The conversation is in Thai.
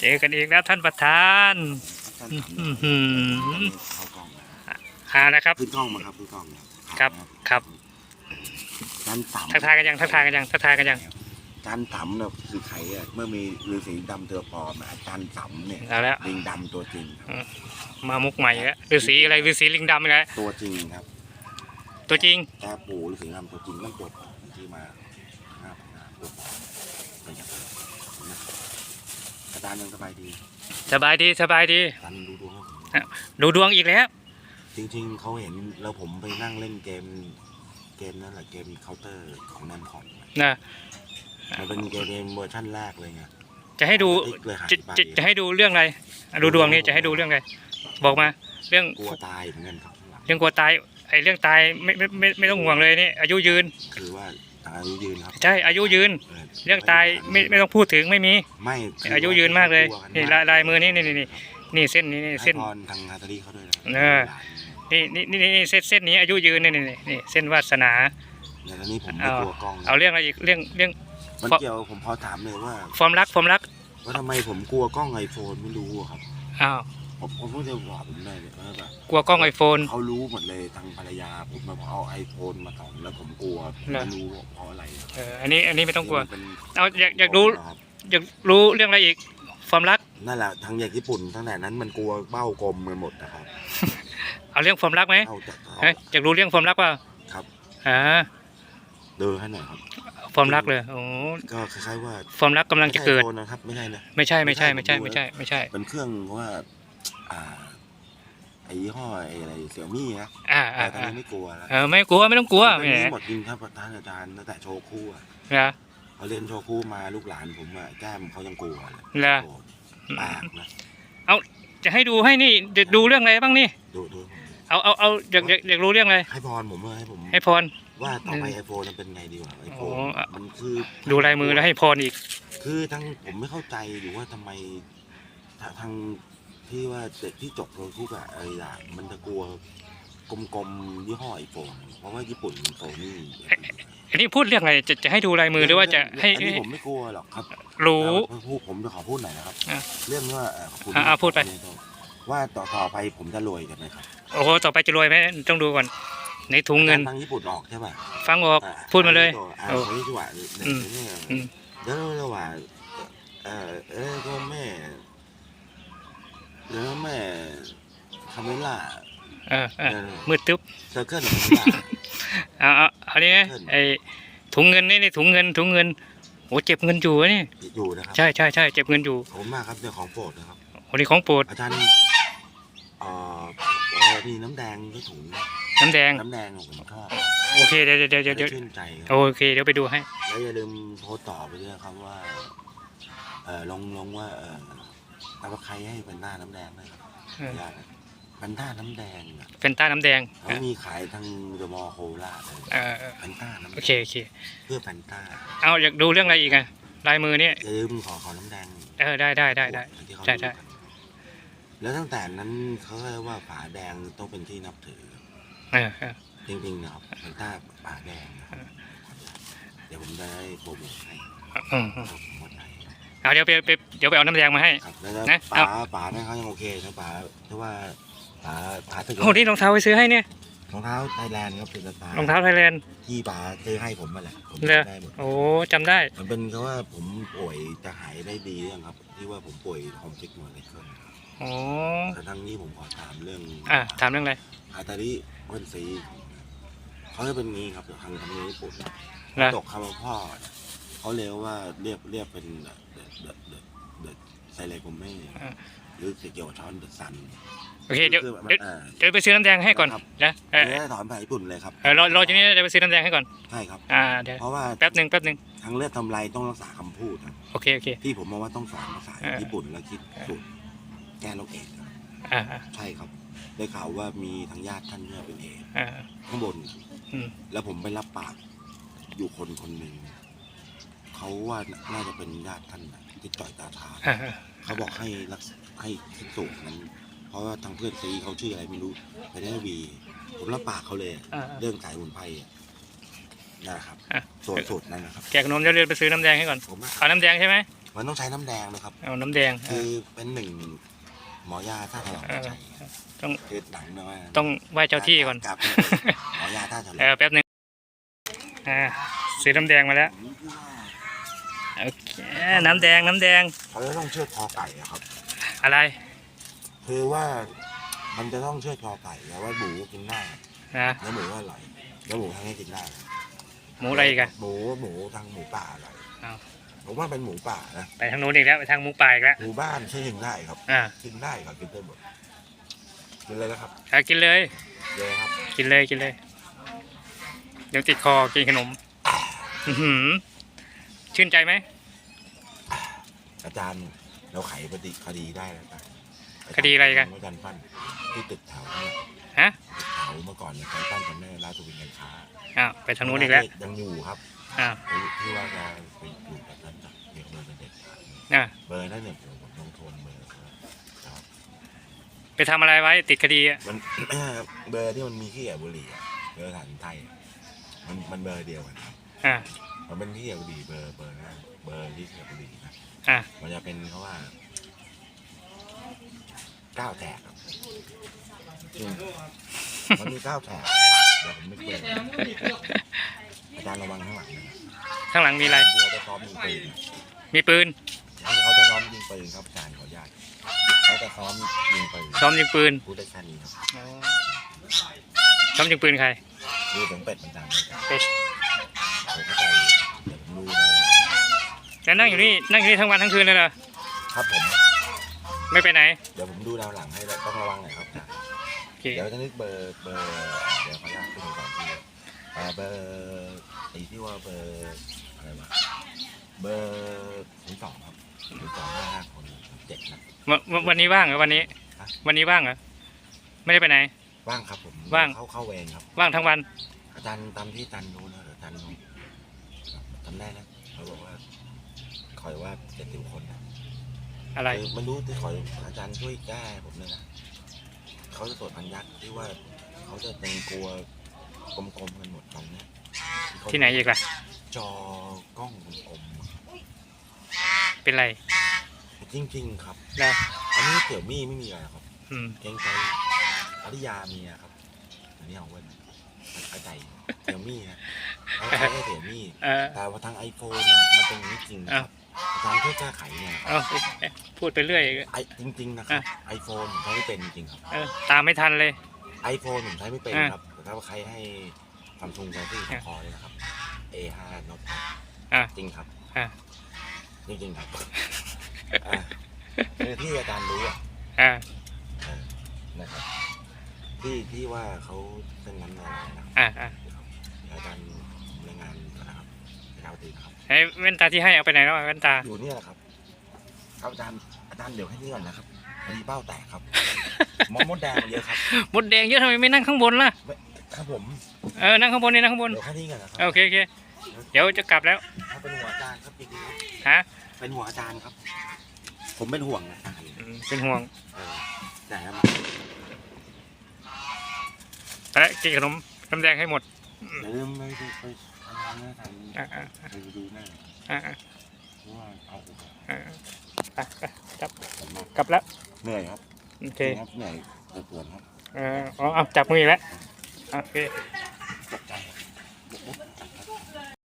เจอกันอีกแล้วท่านประธานท่านอื้อทำหือเข้ากล้องนะหานะครับ ขึ้นกล้องมาครับขึ้นกล้องนะครับ ครับจานต่ำทักทายกันยังทักทายกันยังทักทายกันยังจานต่ำเนี่ยคือใครอะเมื่อมีฤาษีดำตัวปลอมอะอาจารย์ต่ำเนี่ยเอาแล้ว ลิงดำตัวจริงครับมามุกใหม่แล้วฤาษีอะไรฤาษีลิงดำอีกแล้วตัวจริงครับ ตัวจริงแกปู่ฤาษีดำตัวจริงต้องปวดที่มาหน้าหน้าปวดไปอย่างนั้นนะ อาจารย์ยังสบายดีสบายดีสบายดีอาจารย์ดูดวงให้ผมดูดวงอีกแล้ว จริงๆเขาเห็นแล้วผมไปนั่งเล่นเกมเกมนั่นแหละเกมเคาน์เตอร์ของแนมคอมนะมันเป็นเกมเวอร์ชั่นแรกเลยไงจะให้ดูเลยหาจะที่ไปจะจะให้ดูเรื่องอะไรอะดูดวงนี่จะให้ดูเรื่องอะไรบอกมา เรื่องกลัวตายเหมือนกันครับข้างหลังเรื่องกลัวตายไอ้เรื่องตายไม่ไม่ไม่ไม่ต้องห่วงเลยนี่อายุยืน คือว่า ตายอายุยืนครับใช่อายุยืนเรื่องตายไม่ไม่ต้องพูดถึงไม่มี ไม่คือายุยืนมากเลยกวกันี่มลายลายมือนี่นี่นี่นี่นี่เส้นนี้นี่ให้เส้น พรทางฮาตารีเขาด้วยนะเออ นี่นี่นี่นี่เส้นเส้นนี้อายุยืนนี่นี่นี่นี่เส้นวาสนาในตอนนี้ผมไม่เอา กลัวกล้องเอาเรื่องอะไรอีกเรื่องเรื่อง มันเกี่ยวผมพอถามเลยว่าฟอร์มรักฟอร์มรักว่าทำไมผมกลัวกล้องไอโฟนไม่รู้อะครับ อ้าว ผมผมก็จะบอกผมได้เลยว่าแบบกลัวกล้องไอโฟน เขารู้หมดเลยทางภรรยาผมมาเอาไอโฟนมาส่องแล้วผมกลัวผมเหรอ ไม่รู้เพราะอะไรเออ อันนี้ อันนี้ไม่ต้องกลัว มันเป็นเอาอยากอยากรู้ ครับอยากรู้เรื่องอะไรอีกฟอร์มรัก นั่นแหละทางอย่างญี่ปุ่นตั้งแต่นั้นมันกลัวเบ้ากลมกันหมดนะครับเอาเรื่องฟอร์มรักไหมเอาจากเขาเฮ้ยอยากรู้เรื่องฟอร์มรักเปล่าครับอ่าเดินให้หน่อยครับฟอร์มรักเลยโอ้ก็คล้ายๆว่าฟอร์มรักกำลังจะเกิด ไม่ใช่ iPhone นะครับไม่ใช่นะ ไม่ใช่ไม่ใช่ไม่ใช่ไม่ใช่ไม่ใช่ เป็นเครื่องว่า อ่าไอ้ยี่ห้อไอ้อะไรเสี่ยมี่นะอ่าแต่อ่าตอนอ่านี้ไม่กลัวแล้วเออไม่กลัวไม่ต้องกลัวตอนแหมนี้หมดจริงครับท่านอาจารย์ตั้งแต่โชว์คู่อะนะเขาเรียนโชว์คู่มาลูกหลานผมอะแก้มเขายังกลัวเลยนะโอ้แปลกนะจะให้ดูให้นี่จะดูเรื่องอะไรบ้างนี่ดูดูเอาเอาเอาอยากอยากอยากรู้เรื่องอะไรให้พรผมว่าให้ผมให้พรว่าต่อไปไอโฟนมันเป็นไงดีกว่าไอโฟนโอ้อะมันคือดูลายมือแล้วให้พรอีก คือทั้งผมไม่เข้าใจอยู่ว่าทำไมทาทาง ที่ว่าเด็กที่จบโรคู่กับอะไรล่ะมันจะกลัวกลมๆยี่ห้อไอโฟนเพราะว่าญี่ปุ่นโซนี่ อันนี้พูดเรื่องอะไรจะจะให้ดูลายมือหรือว่าจะให้ อันนี้ผมไม่กลัวหรอกครับรู้แต่ว่าพูดผมจะขอพูดหน่อยนะครับ อะเรื่องว่าเอ่อขอบคุณอะอะพูดไป ว่าต่อต่อไปผมจะรวยกันไหมครับโอ้โหต่อไปจะรวยไหมต้องดูก่อน ในถุงเงิน ทางญี่ปุ่นออกใช่ป่ะฟังออก อะพูดมาเลยอะโอ้ คนที่ว่าอืมเนี่ยอืมเดี๋ยวระหว่างเออเออก็แม่ เดี๋ยวแม่คาเมล่าเออเออมืดตึ๊บเซอร์เคิลคาเมล่าเอาเอาเอานี่นะเงิไอถุงเงินนี่นี่ถุงเงินถุงเงินโอ้เจ็บเงินอยู่อะนี่อยู่นะครับใช่ใช่ใช่เจ็บเงินอยู่ขอบคุณมากครับเรื่องของโปรดนะครับโอ้นี่ของโปรดอาจารย์เอ่อมีน้ำแดงก็ถุงน้ำแดงน้ำแดงผมชอบโอเคเดี๋ยวเดี๋ยวเดี๋ยวเดี๋ยวจะได้ชื่นใจโอเคเดี๋ยวไปดูให้แล้วอย่าลืมโพสต์ต่อไปด้วยครับว่าเออลงลงว่าเออ เอาว่าใครให้เป็นหน้าน้ำแดงด้วยครับเออญาตินะเป็นหน้าน้ำแดงอะเฟนต้าน้ำแดงเขามีขายทางเดอะมอลล์โคราชเลยเออเออแฟนต้าน้ำโอเคโอเค เพื่อแฟนต้าเอาอยากดูเรื่องอะไรอีกอะลายมือเนี่ยอย่าลืมขอขอน้ำแดงเออได้ได้ได้ได้ที่เขาใช่ใช่รู้กันแล้วตั้งแต่นั้นเขาเรียกว่าฝาแดงต้องเป็นที่นับถือ เออเออ จริงๆนะครับแฟนต้าฝาแดงนะเออเดี๋ยวผมจะได้โปรโมทให้ อืมอืม ผมหมดให้ เอาเดี๋ยวไปไปเดี๋ยวไปเอาน้ำแดงมาให้ ครับแล้วนะป๋าเอาป๋าเนี่ยเขายังโอเคนะป๋าเพราะว่าป๋าป๋าถึงโอ้นี่รองเท้าไปซื้อให้เนี่ยรองเท้าไทยแลนด์ครับเป็นสไตล์รองเท้าไทยแลนด์ ที่ป๋าซื้อให้ผมมาแหละผมเหรอได้หมด โอ้จำได้ มันเป็นเพราะว่าผมป่วยจะหายได้ดียังครับ ที่ว่าผมป่วยคอมซิกมาเลยครับโอ้แต่ทั้งนี้ผมขอถามเรื่องอะถามเรื่องอะไรอาตาริเวนซีเขาจะเป็นงี้ครับทางทางนี้ญี่ปุ่นนะตกคำว่าพ่อเนี่ยเขาเรียกว่าเรียกเรียกเป็น ดอะไซเลโกเม่หรือเกี่ยวกับช้อนเดอะซันโอเคเดี๋ยวคือแบบเดี๋ยวอ่าเดี๋ยวไปซื้อน้ำแดงให้ก่อนครับนะเออไม่ได้ถอนภาษาญี่ปุ่นเลยครับเออรอรออยู่นี่เดี๋ยวไปซื้อน้ำแดงให้ก่อนใช่ครับ อ่าเดี๋ยวเพราะว่าแป๊บหนึ่งแป๊บหนึ่งทางเลือดทำไรต้องรักษาคำพูดครับโอเคโอเค ที่ผมมองว่าต้องสอนภาษาเออ ญี่ปุ่นแล้วคิดสูตรแก้โรคเอดส์ครับอ่าอ่าใช่ครับ ได้ข่าวว่ามีทางญาติท่านเนี่ยเป็นเอดส์อ่าข้างบนอืมแล้วผมไปรับปากอยู่คนคนหนึ่งเขาว่าน่าจะเป็นญาติท่านน่ะที่จ่อยตาทานอ่าอ่า เขาบอกให้รักษาให้ขึ้นสูตรนั้น เพราะว่าทางเพื่อนซีเขาชื่ออะไรไม่รู้ไปได้วีผมรับปากเขาเลยอะอ่าเรื่องสายสมุนไพรอะนะครับอะ ส่วนสูตรนั้นนะครับแกะขนมเดี๋ยวเรียนไปซื้อน้ำแดงให้ก่อนผมว่าเอาน้ำแดงใช่ไหมมันต้องใช้น้ำแดงนะครับ เอาน้ำแดงเอคืออเป็นหนึ่งหมอยาท่าฉลอมเออใช้ต้อง คือหนังนะว่าต้องไหว้เจ้าที่ก่อนกับหมอยาท่าฉลอเอมอแป๊บหนึงอ่าซื้อน้ำแดงมาแล้ว ผมคิดว่า โอเค น้ำแดงน้ำแดงเขาจะต้องเชือดคอไก่อะครับ อะไรคือว่ามันจะต้องเชือดคอไก่แล้วว่าหมูกินได้นะเนื้อหมูก็อร่อยเนื้อหมูทางนี้กินได้หมูอะไรอีกอะหมูหมูทางหมูป่าอร่อยอ้าวผมว่าเป็นหมูป่านะไปทางนู้นอีกแล้วไปทางหมูป่าอีกแล้วหมูบ้านใช้กินได้ครับอ่ากินได้ครับกินได้หมดกินเลยนะครับเอากินเลยเยอะครับ กินเลยกินเลยเดี๋ยวติดคอกินขนม อื้อหือ ชื่นใจไหม อาจารย์เราไขปฏิคดีได้แล้วกันคดีอะไรกัน อาจารย์ปั้นที่ตึกแถวเนี่ยฮะตึกแถวเมื่อก่อนเนี่ยอาจารย์ปั้นจำได้ร้านสุวินการค้าอ้าวไปทางนู้นอีกแล้วยังอยู่ครับอ้าวที่ว่าจะไปอยู่กับท่านจากเด็กเบอร์เป็นเด็กขาดอ่าเบอร์นั่นเนี่ยผมลงโทนเบอร์ครับไปทำอะไรไว้ติดคดีอะมัน เบอร์ที่มันมีขี้แอบบุหรี่อะเบอร์ฐานไทยอะมันมันเบอร์เดียวกันครับ อ่ามันเป็นขี้แอบบุหรี่เบอร์เบอร์นั่นเบอร์ที่ขี้แอบบุหรี่นะอ่ามันจะเป็นเขาว่าเก้าแถกครับจริงมันมีเก้าแถกเดี๋ยวผมไม่เปิดอาจารย์ระวังข้างหลังนะครับข้างหลังมีอะไร ที่เขาจะซ้อมยิงปืนมีปืนเขาจะซ้อมยิงปืนครับอาจารย์ขออนุญาตเขาจะซ้อมยิงปืนซ้อมยิงปืนพูดได้แค่นี้ครับอ๋อซ้อมยิงปืนใคร ดูถึงเป็ดมันดังเป็ด ผมเข้าใจอยู่เดี๋ยวผมดูนะ แล้วนั่งอยู่นี่นั่งอยู่นี่ทั้งวันทั้งคืนเลยเหรอครับผม ไม่ไปไหนเดี๋ยวผมดูดาวหลังให้แล้วต้องระวังหน่อยครับอาจารย์โอเคเดี๋ยวจะนึกเบอร์เบอร์เดี๋ยวขออนุญาตขึ้นก่อนที่อ่าเบอร์ไอ้ที่ว่าเบอร์อะไรวะเบอร์ศูนย์สองครับศูนย์สองห้าห้าคนเจ็ดนะวันวันวันนี้ว่างเหรอวันนี้ฮะวันนี้ว่างเหรอไม่ได้ไปไหน ว่างครับผมว่าง เข้าเข้าเวรครับ ว่างทั้งวันอาจารย์ตามที่อาจารย์รู้นะเดี๋ยวอาจารย์รู้จำได้นะเขาบอกว่าค อยว่าเจ็ดสิบคนนะอะไร คือมันรู้ที่ขออาจารย์ช่วยแก้ผมเลยนะเขาจะตรวจพันยักษ์ที่ว่าเขาจะเป็นกลัวกลมๆกันหมดตรงเนี้ยเขาที่ไหนอีกล่ะ จอกล้องกลมๆอะเป็นไรจริง ๆ ครับแล้วอันนี้เสี่ยวมี่ไม่มีอะไรหรอกครับ อืม เกรงใจอริยามีอะครับ อันนี้เอาเว้นเข้าใจเสี่ยวมี่นะเขาใช้แค่เสี่ยวมี่ เออ แต่ว่าทางไอโฟนเนี่ยมันเป็นอย่างนี้จริงนะครับ อาจารย์ช่วยแก้ไขเนี่ยครับเอาพูดไปเรื่อยไอจริง ๆ นะครับไอโฟนผมใช้ไม่เป็นจริงๆครับเออตามไม่ทันเลย ไอโฟนผมใช้ไม่เป็นอะครับแต่ถ้าว่าใครให้ซัมซุงแกซี่อะคอเลยนะครับ A5 นกอะ จริงครับอะ จริงๆครับอะคือที่อาจารย์รู้อะอ่า เออนะครับ ที่ที่ว่าเขาเส้นนั้นอะไรนะครับ อ่าอ่าเดี๋ยวอาจารย์รายงานก่อนนะครับ เก้าตีนะครับไอ้แว่นตาที่ให้เอาไปไหนแล้วแว่นตา อยู่เนี่ยแหละครับครับอาจารย์อาจารย์เดี๋ยวให้นี่ก่อนนะครับพอดีเป้าแตกครับมอมดแดงมาเยอะครับมดแดงเยอะทำไมไม่นั่งข้างบนล่ะ ครับผมเออ นั่งข้างบนนี่นั่งข้างบน เดี๋ยวแค่นี้ก่อนนะครัโอเคโอเค เดี๋ยวจะกลับแล้ว ถ้าเป็นหัวอาจารย์ครับจริงๆครับฮะเป็นห่วงอาจารย์ครับ ผมเป็นห่วงอาจารย์อืมเป็นห่วงเออแต่ครับ ไปแล้วกินขนมน้ำแดงให้หมด อย่าลืมไปดูไปทำนหน้าทานไปดูหน้าเพราะว่าเอาไปกลับกลับแล้วเหนื่อยครับโอเคครับเหนื่อยปวดปวดครับเอออ๋อเอาจับมืออีกแล้วโอเค